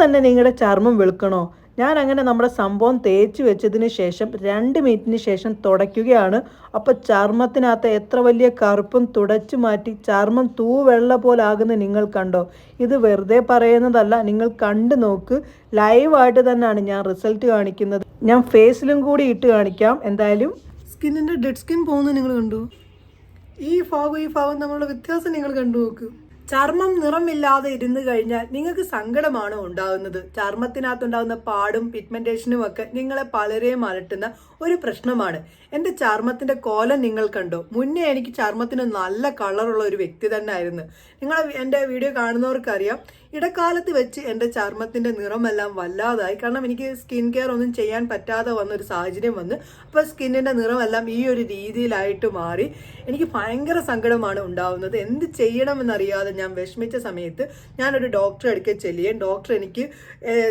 തന്നെ നിങ്ങളുടെ ചർമ്മം വെളുക്കണോ? ഞാൻ അങ്ങനെ നമ്മുടെ സംഭവം തേച്ച് വെച്ചതിന് ശേഷം രണ്ട് മിനിറ്റിന് ശേഷം തുടയ്ക്കുകയാണ്. അപ്പോൾ ചർമ്മത്തിനകത്ത് എത്ര വലിയ കറുപ്പും തുടച്ചു മാറ്റി ചർമ്മം തൂവെള്ള പോലെ ആകുന്ന നിങ്ങൾ കണ്ടോ? ഇത് വെറുതെ പറയുന്നതല്ല നിങ്ങൾ കണ്ടു നോക്ക്. ലൈവായിട്ട് തന്നെയാണ് ഞാൻ റിസൾട്ട് കാണിക്കുന്നത്. ഞാൻ ഫേസിലും കൂടി ഇട്ട് കാണിക്കാം. എന്തായാലും സ്കിന്നിന്റെ ഡെഡ് സ്കിൻ പോകുന്നത് നിങ്ങൾ കണ്ടു? ഈ ഭാഗം ഈ ഭാഗം തമ്മിലുള്ള വ്യത്യാസം നിങ്ങൾ കണ്ടു നോക്ക്. ചർമ്മം നിറമില്ലാതെ ഇരുന്ന് കഴിഞ്ഞാൽ നിങ്ങൾക്ക് സങ്കടമാണ് ഉണ്ടാകുന്നത്? ചർമ്മത്തിനകത്തുണ്ടാകുന്ന പാടും പിഗ്മെന്റേഷനും ഒക്കെ നിങ്ങളെ പലരെയും അലട്ടുന്ന ഒരു പ്രശ്നമാണ്. എന്റെ ചർമ്മത്തിന്റെ കോലം നിങ്ങൾ കണ്ടോ? മുന്നേ എനിക്ക് ചർമ്മത്തിന് നല്ല കളറുള്ള ഒരു വ്യക്തി തന്നെ ആയിരുന്നു നിങ്ങൾ എന്റെ വീഡിയോ കാണുന്നവർക്കറിയാം. ഇടക്കാലത്ത് വെച്ച് എന്റെ ചർമ്മത്തിന്റെ നിറമെല്ലാം വല്ലാതായി. കാരണം എനിക്ക് സ്കിൻ കെയർ ഒന്നും ചെയ്യാൻ പറ്റാതെ വന്ന ഒരു സാഹചര്യം വന്ന് അപ്പോൾ സ്കിന്നിന്റെ നിറമെല്ലാം ഈ ഒരു രീതിയിലായിട്ട് മാറി. എനിക്ക് ഭയങ്കര സങ്കടമാണ് ഉണ്ടാവുന്നത്. എന്ത് ചെയ്യണമെന്നറിയാതെ ഞാൻ വിഷമിച്ച സമയത്ത് ഞാനൊരു ഡോക്ടറെ അടുക്കൽ ചെല്ലുകയും ഡോക്ടർ എനിക്ക്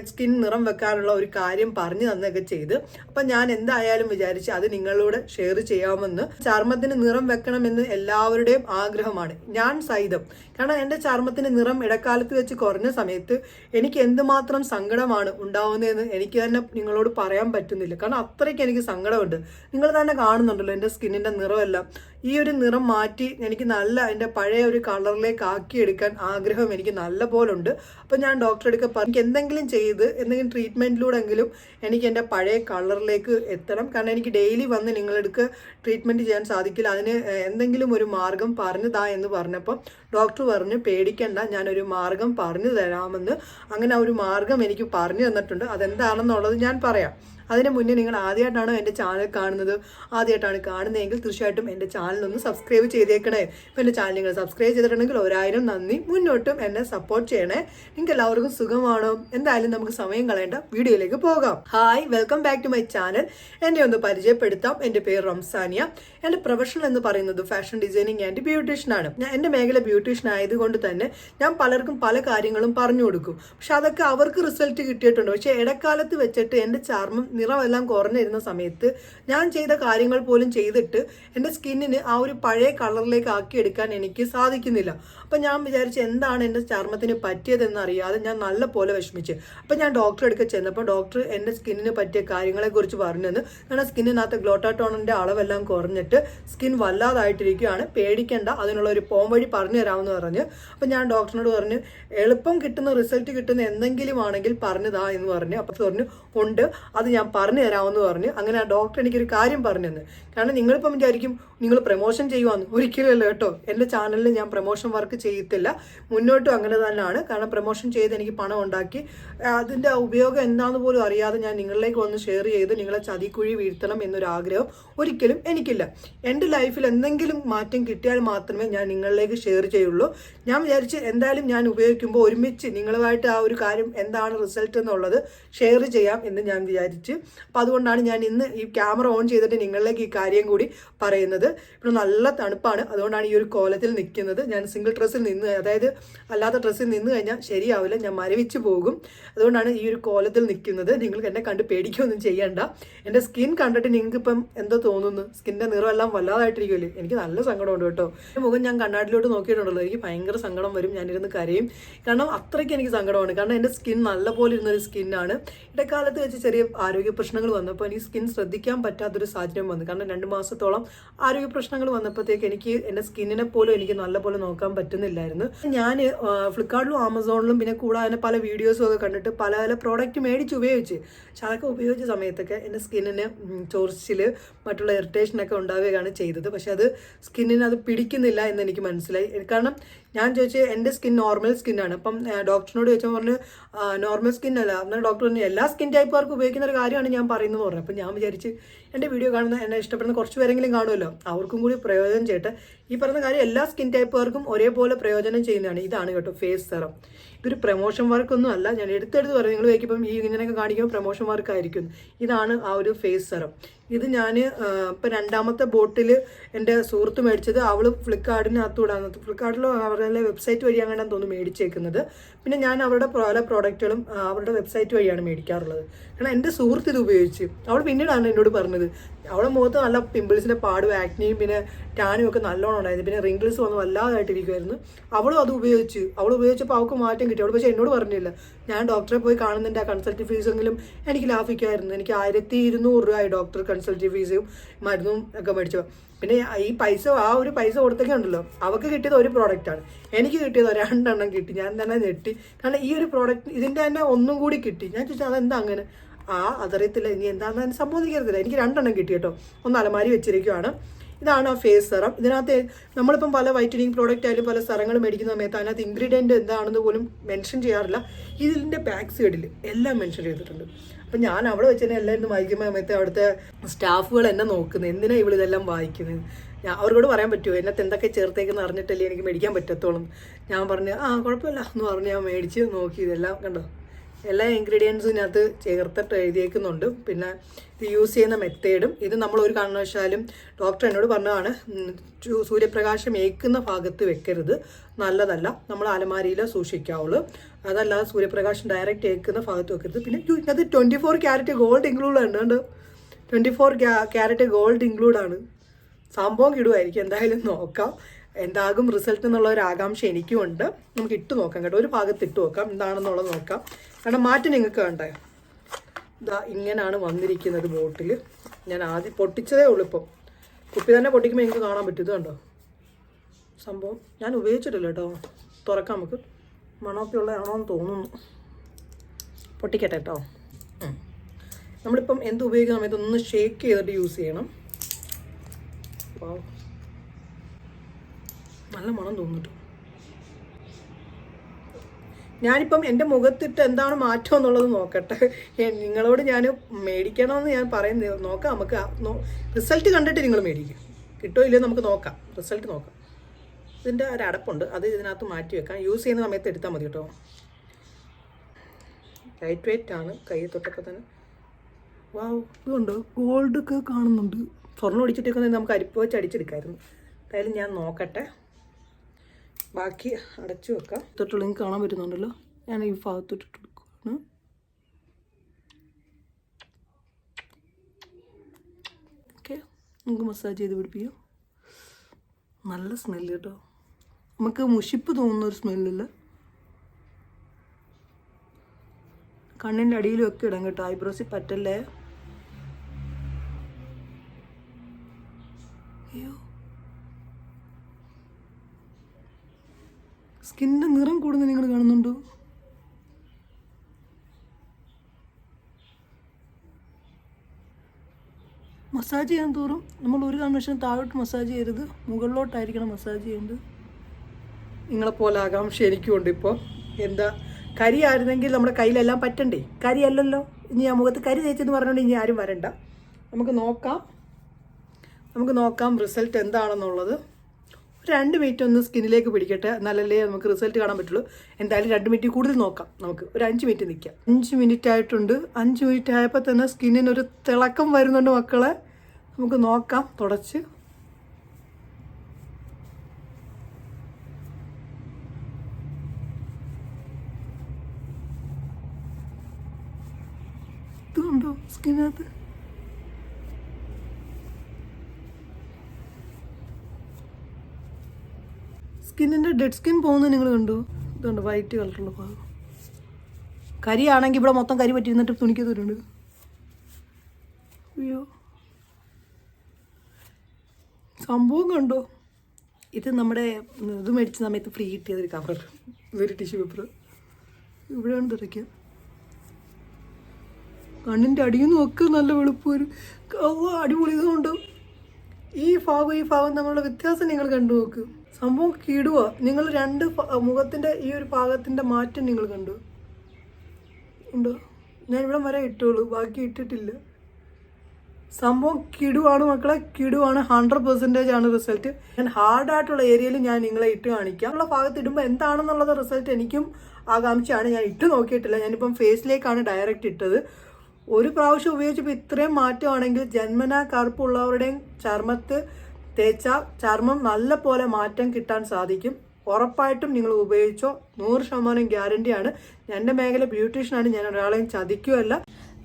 സ്കിൻ നിറം വെക്കാനുള്ള ഒരു കാര്യം പറഞ്ഞു തന്നൊക്കെ ചെയ്ത്. അപ്പം ഞാൻ എന്തായാലും വിചാരിച്ച് അത് നിങ്ങളോട് ഷെയർ ചെയ്യാമെന്ന്. ചർമ്മത്തിന് നിറം വെക്കണമെന്ന് എല്ലാവരുടെയും ആഗ്രഹമാണ്. ഞാൻ സഹിതം. കാരണം എന്റെ ചർമ്മത്തിന് നിറം ഇടക്കാലത്ത് വെച്ച് കുറഞ്ഞ സമയത്ത് എനിക്ക് എന്തുമാത്രം സങ്കടമാണ് ഉണ്ടാവുന്നതെന്ന് എനിക്ക് തന്നെ നിങ്ങളോട് പറയാൻ പറ്റുന്നില്ല. കാരണം അത്രയ്ക്ക് എനിക്ക് സങ്കടമുണ്ട്. നിങ്ങൾ തന്നെ കാണുന്നുണ്ടല്ലോ എന്റെ സ്കിന്നിന്റെ നിറമെല്ലാം. ഈ ഒരു നിറം മാറ്റി എനിക്ക് നല്ല എന്റെ പഴയ ഒരു കളറിലേക്ക് ആക്കിയെടുക്കാൻ ആഗ്രഹം എനിക്ക് നല്ല പോലെ ഉണ്ട് അപ്പോൾ ഞാൻ ഡോക്ടറെ അടുക്ക പറഞ്ഞു എന്തെങ്കിലും ചെയ്ത് എന്തെങ്കിലും ട്രീറ്റ്മെന്റിലൂടെങ്കിലും എനിക്ക് എന്റെ പഴയ കളറിലേക്ക് എത്തണം. കാരണം എനിക്ക് ഡെയിലി വന്ന് നിങ്ങളെടുക്ക് ട്രീറ്റ്മെന്റ് ചെയ്യാൻ സാധിക്കില്ല. അതിന് എന്തെങ്കിലും ഒരു മാർഗം പറഞ്ഞതാ എന്ന് പറഞ്ഞപ്പോൾ ഡോക്ടർ പറഞ്ഞു പേടിക്കണ്ട ഞാനൊരു മാർഗം പറഞ്ഞു തരാമെന്ന്. അങ്ങനെ ആ ഒരു മാർഗം എനിക്ക് പറഞ്ഞു തന്നിട്ടുണ്ട്. അതെന്താണെന്നുള്ളത് ഞാൻ പറയാം. അതിന് മുന്നേ നിങ്ങൾ ആദ്യമായിട്ടാണോ എന്റെ ചാനൽ കാണുന്നത്? ആദ്യമായിട്ടാണ് കാണുന്നതെങ്കിൽ തീർച്ചയായിട്ടും എന്റെ ചാനൽ ഒന്ന് സബ്സ്ക്രൈബ് ചെയ്തേക്കണേ. ഇപ്പോൾ എന്റെ ചാനൽ നിങ്ങൾ സബ്സ്ക്രൈബ് ചെയ്തിട്ടുണ്ടെങ്കിൽ ഒരായിരം നന്ദി. മുന്നോട്ടും എന്നെ സപ്പോർട്ട് ചെയ്യണേ. നിങ്ങൾക്ക് എല്ലാവർക്കും സുഖമാണോ? എന്തായാലും നമുക്ക് സമയം കളയേണ്ട വീഡിയോയിലേക്ക് പോകാം. Hi welcome back to my channel എന്നെ ഒന്ന് പരിചയപ്പെടുത്താം. എന്റെ പേര് റംസാനിയ. എന്റെ പ്രൊഫഷണൽ എന്ന് പറയുന്നത് ഫാഷൻ ഡിസൈനിങ് ആൻഡ് ബ്യൂട്ടീഷ്യൻ ആണ്. ഞാൻ എന്റെ മേഖല ബ്യൂട്ടീഷ്യൻ ആയതുകൊണ്ട് തന്നെ ഞാൻ പലർക്കും പല കാര്യങ്ങളും പറഞ്ഞു കൊടുക്കും. പക്ഷെ അതൊക്കെ അവർക്ക് റിസൾട്ട് കിട്ടിയിട്ടുണ്ട്. പക്ഷേ ഇടക്കാലത്ത് വെച്ചിട്ട് എന്റെ ചർമ്മം നിറമെല്ലാം കുറഞ്ഞിരുന്ന സമയത്ത് ഞാൻ ചെയ്ത കാര്യങ്ങൾ പോലും ചെയ്തിട്ട് എന്റെ സ്കിന്നിന് ആ ഒരു പഴയ കളറിലേക്ക് ആക്കിയെടുക്കാൻ എനിക്ക് സാധിക്കുന്നില്ല. അപ്പം ഞാൻ വിചാരിച്ചു എന്താണ് എന്റെ ചർമ്മത്തിന് പറ്റിയതെന്ന് അറിയാതെ ഞാൻ നല്ല പോലെ വിഷമിച്ച്. അപ്പം ഞാൻ ഡോക്ടറെ അടുക്ക ചെന്നപ്പോൾ ഡോക്ടർ എന്റെ സ്കിന്നിന് പറ്റിയ കാര്യങ്ങളെക്കുറിച്ച് പറഞ്ഞു തന്നു കാരണം സ്കിന്നിനകത്ത് ഗ്ലോട്ടാട്ടോണിന്റെ അളവെല്ലാം കുറഞ്ഞിട്ട് സ്കിൻ വല്ലാതായിട്ടിരിക്കുകയാണ്. പേടിക്കേണ്ട അതിനുള്ള ഒരു പോം വഴി പറഞ്ഞു തരാമെന്ന് പറഞ്ഞ്. അപ്പം ഞാൻ ഡോക്ടറിനോട് പറഞ്ഞു എളുപ്പം കിട്ടുന്ന റിസൾട്ട് കിട്ടുന്ന എന്തെങ്കിലും ആണെങ്കിൽ പറഞ്ഞതാ എന്ന് പറഞ്ഞു. അപ്പം പറഞ്ഞു ഉണ്ട് അത് ഞാൻ പറഞ്ഞു തരാമെന്ന് പറഞ്ഞു അങ്ങനെ ആ ഡോക്ടർ എനിക്കൊരു കാര്യം പറഞ്ഞു തന്നു. കാരണം നിങ്ങളിപ്പം വിചാരിക്കും നിങ്ങൾ പ്രൊമോഷൻ ചെയ്യുവാന്ന്. ഒരിക്കലുമല്ല കേട്ടോ. എന്റെ ചാനലിൽ ഞാൻ പ്രൊമോഷൻ വർക്ക് ചെയ്യത്തില്ല. മുന്നോട്ടും അങ്ങനെ തന്നെയാണ്. കാരണം പ്രൊമോഷൻ ചെയ്ത് എനിക്ക് പണം ഉണ്ടാക്കി. അതിന്റെ ഉപയോഗം എന്താണെന്ന് പോലും അറിയാതെ ഞാൻ നിങ്ങളിലേക്ക് വന്ന് ഷെയർ ചെയ്ത് നിങ്ങളെ ചതിക്കുഴി വീഴ്ത്തണം എന്നൊരു ആഗ്രഹം ഒരിക്കലും എനിക്കില്ല. എന്റെ ലൈഫിൽ എന്തെങ്കിലും മാറ്റം കിട്ടിയാൽ മാത്രമേ ഞാൻ നിങ്ങളിലേക്ക് ഷെയർ ചെയ്യുള്ളൂ. ഞാൻ വിചാരിച്ച് എന്തായാലും ഞാൻ ഉപയോഗിക്കുമ്പോൾ ഒരുമിച്ച് നിങ്ങളുമായിട്ട് ആ ഒരു കാര്യം എന്താണ് റിസൾട്ട് എന്നുള്ളത് ഷെയർ ചെയ്യാം എന്ന് ഞാൻ വിചാരിച്ച് അപ്പോൾ അതുകൊണ്ടാണ് ഞാൻ ഇന്ന് ഈ ക്യാമറ ഓൺ ചെയ്തിട്ട് നിങ്ങളിലേക്ക് ഈ കാര്യം കൂടി പറയുന്നത്. ഇപ്പോൾ നല്ല തണുപ്പാണ്. അതുകൊണ്ടാണ് ഈ ഒരു കോലത്തിൽ നിൽക്കുന്നത്. ഞാൻ സിംഗിൾ ഡ്രസ്സിൽ നിന്ന് അതായത് അല്ലാത്ത ഡ്രസ്സിൽ നിന്ന് കഴിഞ്ഞാൽ ശരിയാവില്ല. ഞാൻ മരവിച്ച് പോകും. അതുകൊണ്ടാണ് ഈ ഒരു കോലത്തിൽ നിൽക്കുന്നത്. നിങ്ങൾക്ക് എന്നെ കണ്ട് പേടിക്കുകയൊന്നും ചെയ്യണ്ട. എന്റെ സ്കിൻ കണ്ടിട്ട് നിങ്ങൾക്ക് ഇപ്പം എന്തോ തോന്നുന്നു. സ്കിന്റെ നിറമെല്ലാം വല്ലാതായിട്ടിരിക്കുമല്ലേ എനിക്ക് നല്ല സങ്കടമുണ്ട് കേട്ടോ. മുഖം ഞാൻ കണ്ണാടിലോട്ട് നോക്കിയിട്ടുണ്ടല്ലോ. എനിക്ക് ഭയങ്കര സങ്കടം വരും. ഞാനിരുന്ന് കരയും. കാരണം അത്രയ്ക്ക് എനിക്ക് സങ്കടമാണ്. കാരണം എന്റെ സ്കിൻ നല്ലപോലെ ഇരുന്നൊരു സ്കിന്നാണ് ഇടക്കാലത്ത് വെച്ച് ചെറിയ ആരോഗ്യ പ്രശ്നങ്ങൾ വന്നപ്പോൾ എനിക്ക് സ്കിൻ ശ്രദ്ധിക്കാൻ പറ്റാത്തൊരു സാഹചര്യം വന്നു. കാരണം രണ്ട് മാസത്തോളം ആരോഗ്യ പ്രശ്നങ്ങൾ വന്നപ്പോഴത്തേക്ക് എനിക്ക് എന്റെ സ്കിന്നിനെ പോലും എനിക്ക് നല്ലപോലെ നോക്കാൻ പറ്റുന്നില്ലായിരുന്നു. ഞാൻ ഫ്ലിപ്കാർട്ടിലും ആമസോണിലും പിന്നെ കൂടാതെ പല വീഡിയോസും ഒക്കെ കണ്ടിട്ട് പല പല പ്രോഡക്റ്റ് മേടിച്ച് ഉപയോഗിച്ച് പക്ഷെ അതൊക്കെ ഉപയോഗിച്ച സമയത്തൊക്കെ എന്റെ സ്കിന്നിന് ചൊറിച്ചിൽ മറ്റുള്ള ഇറിറ്റേഷനൊക്കെ ഉണ്ടാവുകയാണ് ചെയ്തത്. പക്ഷെ അത് സ്കിന്നിന് അത് പിടിക്കുന്നില്ല എന്ന് എനിക്ക് മനസ്സിലായി. കാരണം ഞാൻ ചോദിച്ചു എന്റെ സ്കിൻ നോർമൽ സ്കിന്നാണ് അപ്പം ഡോക്ടറിനോട് ചോദിച്ചാൽ പറഞ്ഞു നോർമൽ സ്കിൻ അല്ല. എന്നാൽ ഡോക്ടർ പറഞ്ഞു എല്ലാ സ്കിൻ ടൈപ്പുകാർക്കും ഉപയോഗിക്കുന്ന ഒരു കാര്യമാണ് ഞാൻ പറയുന്നത് പറഞ്ഞു. അപ്പം ഞാൻ വിചാരിച്ച് എന്റെ വീഡിയോ കാണുന്ന എന്നെ ഇഷ്ടപ്പെടുന്ന കുറച്ച് പേരെങ്കിലും കാണുമല്ലോ. അവർക്കും കൂടി പ്രയോജനം ചെയ്യട്ടെ. ഈ പറയുന്ന കാര്യം എല്ലാ സ്കിൻ ടൈപ്പുകാർക്കും ഒരേപോലെ പ്രയോജനം ചെയ്യുന്നതാണ്. ഇതാണ് കേട്ടോ ഫേസ് സെറം ഇതൊരു പ്രൊമോഷൻ വർക്കൊന്നും അല്ല. ഞാൻ എടുത്തെടുത്ത് പറയും. നിങ്ങൾ വയ്ക്കുമ്പം ഈ ഇങ്ങനെയൊക്കെ കാണിക്കുമ്പോൾ പ്രൊമോഷൻ വർക്ക് ആയിരിക്കും. ഇതാണ് ആ ഒരു ഫേസ് സെറം ഇത് ഞാൻ ഇപ്പം രണ്ടാമത്തെ ബോട്ടിൽ എന്റെ സുഹൃത്ത് മേടിച്ചത്. അവൾ ഫ്ലിപ്കാർട്ടിനകത്തൂടാണ് ഫ്ലിപ്കാർട്ടിലോ അവരുടെ വെബ്സൈറ്റ് വഴി അങ്ങനെ തോന്നുന്നു മേടിച്ചേക്കുന്നത്. പിന്നെ ഞാൻ അവരുടെ പല പ്രോഡക്റ്റുകളും അവരുടെ വെബ്സൈറ്റ് വഴിയാണ് മേടിക്കാറുള്ളത്. കാരണം എന്റെ സുഹൃത്ത് ഇത് ഉപയോഗിച്ച്. അവൾ പിന്നീടാണ് എന്നോട് പറഞ്ഞത്. അവളുടെ മുഖത്ത് നല്ല പിമ്പിൾസിന്റെ പാടും ആക്നിയും പിന്നെ ടാനും ഒക്കെ നല്ലോണം ഉണ്ടായിരുന്നു. പിന്നെ റിങ്കിൾസ് വന്ന് വല്ലാതായിട്ടിരിക്കുമായിരുന്നു അവളും അത് ഉപയോഗിച്ചു. അവൾ ഉപയോഗിച്ചപ്പോൾ അവൾക്ക് മാറ്റം കിട്ടി. അവൾ പക്ഷേ എന്നോട് പറഞ്ഞില്ല. ഞാൻ ഡോക്ടറെ പോയി കാണുന്നതിന്റെ ആ കൺസൾട്ടേറ്റ് ഫീസെങ്കിലും എനിക്ക് ലാഭിക്കുമായിരുന്നു. എനിക്ക് ആയിരത്തി ഇരുന്നൂറ് രൂപയായി ഡോക്ടർ കൺസൾട്ടേറ്റ് ഫീസും മരുന്നും ഒക്കെ മേടിച്ചു പിന്നെ ഈ പൈസ ആ ഒരു പൈസ കൊടുത്തൊക്കെ ഉണ്ടല്ലോ. അവൾക്ക് കിട്ടിയത് ഒരു പ്രോഡക്റ്റാണ് എനിക്ക് കിട്ടിയത് രണ്ടെണ്ണം കിട്ടി. ഞാൻ തന്നെ ഞെട്ടി കാരണം ഈ ഒരു പ്രോഡക്റ്റ് ഇതിന്റെ തന്നെ ഒന്നും കൂടി കിട്ടി. ഞാൻ ചോദിച്ചാൽ അതെന്താ അങ്ങനെ? ആ അതറിയത്തില്ല. ഇനി എന്താണെന്ന് സംബോധിക്കരുതില്ല. എനിക്ക് രണ്ടെണ്ണം കിട്ടി കേട്ടോ. ഒന്ന് അലമാരി വെച്ചിരിക്കുവാണ്. ഇതാണ് ആ ഫേസ് സെറം ഇതിനകത്ത് നമ്മളിപ്പം പല വൈറ്റനിങ് പ്രോഡക്റ്റ് ആയാലും പല സ്ഥലങ്ങൾ മേടിക്കുന്ന സമയത്ത് അതിനകത്ത് ഇൻഗ്രീഡിയന്റ് എന്താണെന്ന് പോലും മെൻഷൻ ചെയ്യാറില്ല. ഇതിന്റെ ബാക്ക് സൈഡിൽ എല്ലാം മെൻഷൻ ചെയ്തിട്ടുണ്ട്. അപ്പം ഞാൻ അവിടെ വെച്ച് തന്നെ എല്ലാവരും വായിക്കുമ്പോൾ സമയത്ത് അവിടുത്തെ സ്റ്റാഫുകൾ എന്നെ നോക്കുന്നത്. എന്തിനാണ് ഇവൾ ഇതെല്ലാം വായിക്കുന്നത്? ഞാൻ അവരോട് പറയാൻ പറ്റുമോ എന്നത്തെ എന്തൊക്കെ ചേർത്തേക്കെന്ന് അറിഞ്ഞിട്ടല്ലേ എനിക്ക് മേടിക്കാൻ പറ്റത്തോളും ഞാൻ പറഞ്ഞു ആ കുഴപ്പമില്ല. എന്ന് പറഞ്ഞ് ഞാൻ മേടിച്ച് നോക്കി ഇതെല്ലാം കണ്ടോ. എല്ലാ ഇൻഗ്രീഡിയൻസും ഇതിനകത്ത് ചേർത്തിട്ട് എഴുതിയേക്കുന്നുണ്ട്. പിന്നെ ഇത് യൂസ് ചെയ്യുന്ന മെത്തേഡും ഇത് നമ്മൾ ഒരു കാരണവശാലും ഡോക്ടർ എന്നോട് പറഞ്ഞതാണ് സൂര്യപ്രകാശം ഏൽക്കുന്ന ഭാഗത്ത് വെക്കരുത്. നല്ലതല്ല. നമ്മൾ അലമാരിയിൽ സൂക്ഷിക്കാവുള്ളൂ. അതല്ലാതെ സൂര്യപ്രകാശം ഡയറക്റ്റ് ഏൽക്കുന്ന ഭാഗത്ത് വെക്കരുത്. പിന്നെ അത് twenty four carat gold include ഉണ്ട് കണ്ടോ? Twenty four carat gold include ആണ്. സംഭവം കിടുമായിരിക്കും എന്തായാലും നോക്കാം. എന്താകും റിസൾട്ട് എന്നുള്ള ഒരു ആകാംക്ഷ എനിക്കും ഉണ്ട് നമുക്ക് ഇട്ട് നോക്കാം കേട്ടോ. ഒരു ഭാഗത്ത് ഇട്ട് നോക്കാം. എന്താണെന്നുള്ളത് നോക്കാം. കാരണം മാറ്റം നിങ്ങൾക്ക് വേണ്ടേ? ഇതാ ഇങ്ങനെയാണ് വന്നിരിക്കുന്നത് ബോട്ടിൽ ഞാൻ ആദ്യം പൊട്ടിച്ചതേ ഉള്ളൂ ഇപ്പം. കുപ്പി തന്നെ പൊട്ടിക്കുമ്പോൾ എനിക്ക് കാണാൻ പറ്റും. ഇത് കണ്ടോ? സംഭവം ഞാൻ ഉപയോഗിച്ചിട്ടില്ല കേട്ടോ. തുറക്കാം നമുക്ക്. മണമൊക്കെ ഉള്ളതാണോ എന്ന് തോന്നുന്നു. പൊട്ടിക്കട്ടെ കേട്ടോ. നമ്മളിപ്പം എന്ത് ഉപയോഗിക്കുന്ന സമയത്ത് ഒന്ന് ഷേക്ക് ചെയ്തിട്ട് യൂസ് ചെയ്യണം. നല്ല മണം തോന്നിട്ടു ഞാനിപ്പം എന്റെ മുഖത്തിട്ട് എന്താണ് മാറ്റം എന്നുള്ളത് നോക്കട്ടെ. നിങ്ങളോട് ഞാൻ മേടിക്കണമെന്ന് ഞാൻ പറയുന്നത് നോക്കാം. നമുക്ക് റിസൾട്ട് കണ്ടിട്ട് നിങ്ങൾ മേടിക്കും. കിട്ടോ ഇല്ലയോ നമുക്ക് നോക്കാം. റിസൾട്ട് നോക്കാം. ഇതിന്റെ ഒരു അടപ്പുണ്ട്. അത് ഇതിനകത്ത് മാറ്റി വെക്കാം. യൂസ് ചെയ്യുന്ന സമയത്ത് എടുത്താൽ മതി കേട്ടോ. ലൈറ്റ് വെയിറ്റ് ആണ്. കൈ തൊട്ടപ്പോൾ തന്നെ. വാവ് ഇതുണ്ട് ഗോൾഡ് ഒക്കെ കാണുന്നുണ്ട്. സ്വർണം അടിച്ചിട്ടേക്കുന്നത് നമുക്ക് അരിപ്പ് വെച്ച് അടിച്ചെടുക്കായിരുന്നു. എന്തായാലും ഞാൻ നോക്കട്ടെ. ബാക്കി അടച്ചു വെക്കാം. തൊട്ടുള്ള നിങ്ങൾക്ക് കാണാൻ പറ്റുന്നുണ്ടല്ലോ. ഞാൻ ഈ ഭാഗത്തോട്ടിട്ട് കൊടുക്കുകയാണ്. ഓക്കെ. നമുക്ക് മസാജ് ചെയ്ത് പിടിപ്പിക്കും. നല്ല സ്മെല്ല് കേട്ടോ. നമുക്ക് മുഷിപ്പ് തോന്നുന്ന ഒരു സ്മെല്ലില്ല കണ്ണിന്റെ അടിയിലും ഒക്കെ ഇടാം കേട്ടോ. ഐബ്രോസിൽ പറ്റല്ലേ? അയ്യോ. സ്കിന്നിന്റെ നിറം കൂടുന്നത് നിങ്ങൾ കാണുന്നുണ്ടോ? മസാജ് ചെയ്യാൻ തോറും നമ്മൾ ഒരു കാരണവശാലും താഴോട്ട് മസാജ് ചെയ്യരുത്. മുകളിലോട്ടായിരിക്കണം മസാജ് ചെയ്യേണ്ടത്. നിങ്ങളെപ്പോലെ ആകാംക്ഷ എനിക്കുമുണ്ട് ഇപ്പോൾ എന്താ കരി ആയിരുന്നെങ്കിൽ നമ്മുടെ കയ്യിലെല്ലാം പറ്റണ്ടേ? കരി അല്ലല്ലോ. ഇനി ആ മുഖത്ത് കരി തേച്ചെന്ന് പറഞ്ഞുകൊണ്ട് ഇനി ആരും വരണ്ട. നമുക്ക് നോക്കാം. നമുക്ക് നോക്കാം റിസൾട്ട് എന്താണെന്നുള്ളത്. രണ്ട് മിനിറ്റ് ഒന്ന് സ്കിന്നിലേക്ക് പിടിക്കട്ടെ. എന്നാലല്ലേ നമുക്ക് റിസൾട്ട് കാണാൻ പറ്റുള്ളൂ. എന്തായാലും രണ്ട് മിനിറ്റ് കൂടുതൽ നോക്കാം. നമുക്ക് ഒരു അഞ്ച് മിനിറ്റ് നിൽക്കാം അഞ്ച് മിനിറ്റ് ആയിട്ടുണ്ട്. അഞ്ച് മിനിറ്റ് ആയപ്പോൾ തന്നെ സ്കിന്നിന് ഒരു തിളക്കം വരുന്നുണ്ട് മക്കളെ. നമുക്ക് നോക്കാം. തുടച്ച്. ഇതുണ്ടോ സ്കിന്നകത്ത് സ്കിന്നിന്റെ ഡെഡ് സ്കിൻ പോകുന്നത് നിങ്ങൾ കണ്ടു? ഇതുണ്ട് വൈറ്റ് കളറുള്ള ഭാഗം കരിയാണെങ്കിൽ ഇവിടെ മൊത്തം കരി പറ്റിയിരുന്നിട്ട് തുണിക്ക് തരുന്നുണ്ട് അയ്യോ. സംഭവം കണ്ടോ? ഇത് നമ്മുടെ ഇത് മേടിച്ച സമയത്ത് ഫ്രീ കിട്ടിയതൊരു കവർ ഇതൊരു ടിഷ്യൂ പേപ്പർ ഇവിടെയാണ് തിരക്കുക കണ്ണിന്റെ അടിയിൽ നിന്ന് ഒക്കെ നല്ല വെളുപ്പ് ഒരു അടിപൊളി ഇതുകൊണ്ട് ഈ ഭാഗം ഈ ഭാഗം തമ്മിലുള്ള വ്യത്യാസം നിങ്ങൾ കണ്ടു നോക്ക്. സംഭവം കിടുക നിങ്ങൾ രണ്ട് മുഖത്തിന്റെ ഈ ഒരു ഭാഗത്തിന്റെ മാറ്റം നിങ്ങൾ കണ്ടു. ഉണ്ടോ? ഞാൻ ഇവിടെ വരെ ഇട്ടുള്ളൂ ബാക്കി ഇട്ടിട്ടില്ല. സംഭവം കിടുവാണ് മക്കളെ. കിടുവാണ് ഹൺഡ്രഡ് പെർസെന്റേജ് ആണ് റിസൾട്ട് ഞാൻ ഹാർഡായിട്ടുള്ള ഏരിയയിൽ ഞാൻ നിങ്ങളെ ഇട്ട് കാണിക്കാം. ഉള്ള ഭാഗത്ത് ഇടുമ്പോൾ എന്താണെന്നുള്ളത് റിസൾട്ട് എനിക്കും ആകാംക്ഷയാണ്. ഞാൻ ഇട്ട് നോക്കിയിട്ടില്ല. ഞാനിപ്പം ഫേസിലേക്കാണ് ഡയറക്റ്റ് ഇട്ടത്. ഒരു പ്രാവശ്യം ഉപയോഗിച്ചപ്പോൾ ഇത്രയും മാറ്റമാണെങ്കിൽ ജന്മനാ കറുപ്പുള്ളവരുടെയും ചർമ്മത്ത് തേച്ച ചർമ്മം നല്ല പോലെ മാറ്റം കിട്ടാൻ സാധിക്കും. ഉറപ്പായിട്ടും നിങ്ങൾ ഉപയോഗിച്ചോ. നൂറ് ശതമാനം ഗ്യാരണ്ടിയാണ്. എന്റെ മേഖല ബ്യൂട്ടീഷ്യനാണ്. ഞാൻ ഒരാളെയും ചതിക്കുകയല്ല.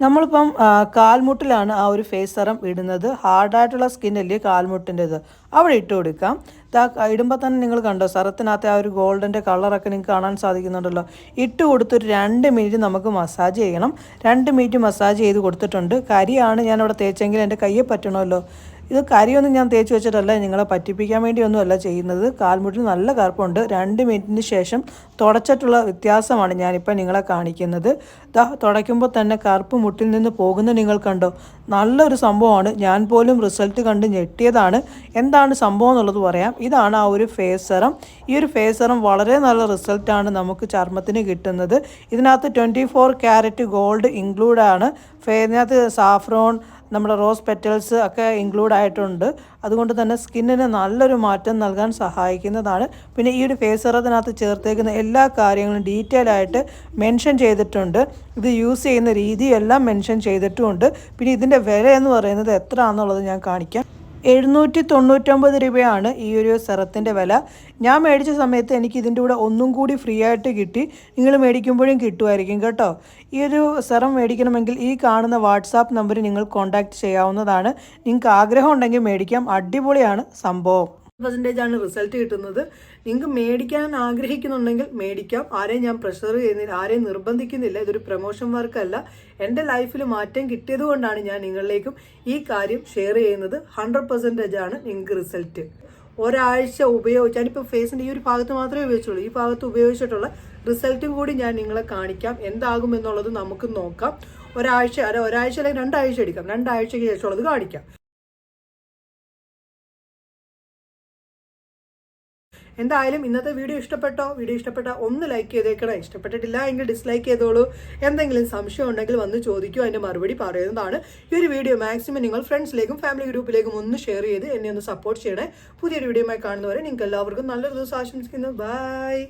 നമ്മളിപ്പം കാൽമുട്ടിലാണ് ആ ഒരു ഫേസ് സെറം ഇടുന്നത്. ഹാർഡായിട്ടുള്ള സ്കിന്നല്ലേ കാൽമുട്ടിന്റെത്. അവിടെ ഇട്ട് കൊടുക്കാം. ഇതാ ഇടുമ്പോൾ തന്നെ നിങ്ങൾ കണ്ടോ? സെറത്തിനകത്തെ ആ ഒരു ഗോൾഡിന്റെ കളറൊക്കെ നിങ്ങൾക്ക് കാണാൻ സാധിക്കുന്നുണ്ടല്ലോ. ഇട്ട് കൊടുത്തൊരു രണ്ട് മിനിറ്റ് നമുക്ക് മസാജ് ചെയ്യണം. രണ്ട് മിനിറ്റ് മസാജ് ചെയ്ത് കൊടുത്തിട്ടുണ്ട്. കരിയാണ് ഞാനവിടെ തേച്ചെങ്കിൽ എന്റെ കയ്യെ പറ്റണമല്ലോ. ഇത് കരിയൊന്നും ഞാൻ തേച്ച് വെച്ചിട്ടല്ല നിങ്ങളെ പറ്റിപ്പിക്കാൻ വേണ്ടിയൊന്നുമല്ല ചെയ്യുന്നത്. കാൽമുട്ടിൽ നല്ല കറുപ്പുണ്ട്. രണ്ട് മിനിറ്റിന് ശേഷം തുടച്ചിട്ടുള്ള വ്യത്യാസമാണ് ഞാനിപ്പോൾ നിങ്ങളെ കാണിക്കുന്നത്. ദാ തുടയ്ക്കുമ്പോൾ തന്നെ കറുപ്പ് മുട്ടിൽ നിന്ന് പോകുന്ന നിങ്ങൾ കണ്ടോ? നല്ലൊരു സംഭവമാണ്. ഞാൻ പോലും റിസൾട്ട് കണ്ട് ഞെട്ടിയതാണ്. എന്താണ് സംഭവം എന്നുള്ളത് പറയാം. ഇതാണ് ആ ഒരു ഫേസ് സെറം ഈ ഒരു ഫേസ് സെറം വളരെ നല്ല റിസൾട്ടാണ് നമുക്ക് ചർമ്മത്തിന് കിട്ടുന്നത്. ഇതിനകത്ത് ട്വന്റി ഫോർ ക്യാരറ്റ് ഗോൾഡ് ഇൻക്ലൂഡാണ് ഇതിനകത്ത് സാഫ്രോൺ നമ്മുടെ റോസ് പെറ്റൽസ് ഒക്കെ ഇൻക്ലൂഡ് ആയിട്ടുണ്ട്. അതുകൊണ്ട് തന്നെ സ്കിന്നിന് നല്ലൊരു മാറ്റം നൽകാൻ സഹായിക്കുന്നതാണ്. പിന്നെ ഈ ഒരു ഫേസ് സെറത്തിനകത്ത് ചേർത്തേക്കുന്ന എല്ലാ കാര്യങ്ങളും ഡീറ്റെയിൽ ആയിട്ട് മെൻഷൻ ചെയ്തിട്ടുണ്ട്. ഇത് യൂസ് ചെയ്യുന്ന രീതിയെല്ലാം മെൻഷൻ ചെയ്തിട്ടുമുണ്ട് പിന്നെ ഇതിന്റെ വില എന്ന് പറയുന്നത് എത്ര ആണെന്നുള്ളത് ഞാൻ കാണിക്കാം. എഴുന്നൂറ്റി തൊണ്ണൂറ്റൊമ്പത് രൂപയാണ് ഈ ഒരു സിറത്തിന്റെ വില. ഞാൻ മേടിച്ച സമയത്ത് എനിക്ക് ഇതിന്റെ കൂടെ ഒന്നും കൂടി ഫ്രീ ആയിട്ട് കിട്ടി. നിങ്ങൾ മേടിക്കുമ്പോഴും കിട്ടുമായിരിക്കും കേട്ടോ. ഈ ഒരു സിറം മേടിക്കണമെങ്കിൽ ഈ കാണുന്ന വാട്സാപ്പ് നമ്പർ നിങ്ങൾ കോൺടാക്റ്റ് ചെയ്യാവുന്നതാണ്. നിങ്ങൾക്ക് ആഗ്രഹം ഉണ്ടെങ്കിൽ മേടിക്കാം. അടിപൊളിയാണ് സംഭവം. പെർസെന്റേജ് ആണ് റിസൾട്ട് കിട്ടുന്നത്. നിങ്ങൾക്ക് മേടിക്കാൻ ആഗ്രഹിക്കുന്നുണ്ടെങ്കിൽ മേടിക്കാം. ആരെയും ഞാൻ പ്രഷർ ചെയ്യുന്നില്ല ആരെയും നിർബന്ധിക്കുന്നില്ല. ഇതൊരു പ്രൊമോഷൻ വർക്കല്ല എന്റെ ലൈഫിൽ മാറ്റം കിട്ടിയത് കൊണ്ടാണ് ഞാൻ നിങ്ങളിലേക്കും ഈ കാര്യം ഷെയർ ചെയ്യുന്നത്. ഹൺഡ്രഡ് പെർസെന്റേജ് ആണ് നിങ്ങൾക്ക് റിസൾട്ട് ഒരാഴ്ച ഉപയോഗിച്ച് ഞാനിപ്പോൾ ഫേസിന്റെ ഈ ഒരു ഭാഗത്ത് മാത്രമേ ഉപയോഗിച്ചുള്ളൂ. ഈ ഭാഗത്ത് ഉപയോഗിച്ചിട്ടുള്ള റിസൾട്ടും കൂടി ഞാൻ നിങ്ങളെ കാണിക്കാം. എന്താകും എന്നുള്ളത് നമുക്ക് നോക്കാം. ഒരാഴ്ച അല്ല ഒരാഴ്ച അല്ലെങ്കിൽ രണ്ടാഴ്ച എടുക്കാം. രണ്ടാഴ്ചയ്ക്ക് ശേഷമുള്ളത് കാണിക്കാം. എന്തായാലും ഇന്നത്തെ വീഡിയോ ഇഷ്ടപ്പെട്ടോ? വീഡിയോ ഇഷ്ടപ്പെട്ട ഒന്ന് ലൈക്ക് ചെയ്തേക്കണേ. ഇഷ്ടപ്പെട്ടിട്ടില്ല എങ്കിൽ ഡിസ്ലൈക്ക് ചെയ്തോളൂ. എന്തെങ്കിലും സംശയം ഉണ്ടെങ്കിൽ വന്ന് ചോദിക്കൂ. അതിന്റെ മറുപടി പറയുന്നതാണ്. ഈ ഒരു വീഡിയോ മാക്സിമം നിങ്ങൾ ഫ്രണ്ട്സിലേക്കും ഫാമിലി ഗ്രൂപ്പിലേക്കും ഒന്ന് ഷെയർ ചെയ്ത് എന്നെ ഒന്ന് സപ്പോർട്ട് ചെയ്യണേ. പുതിയൊരു വീഡിയോ വീഡിയോയുമായി കാണുന്നവരെ നിങ്ങൾക്ക് എല്ലാവർക്കും നല്ലൊരു ദിവസം ആശംസിക്കുന്നു. ബൈ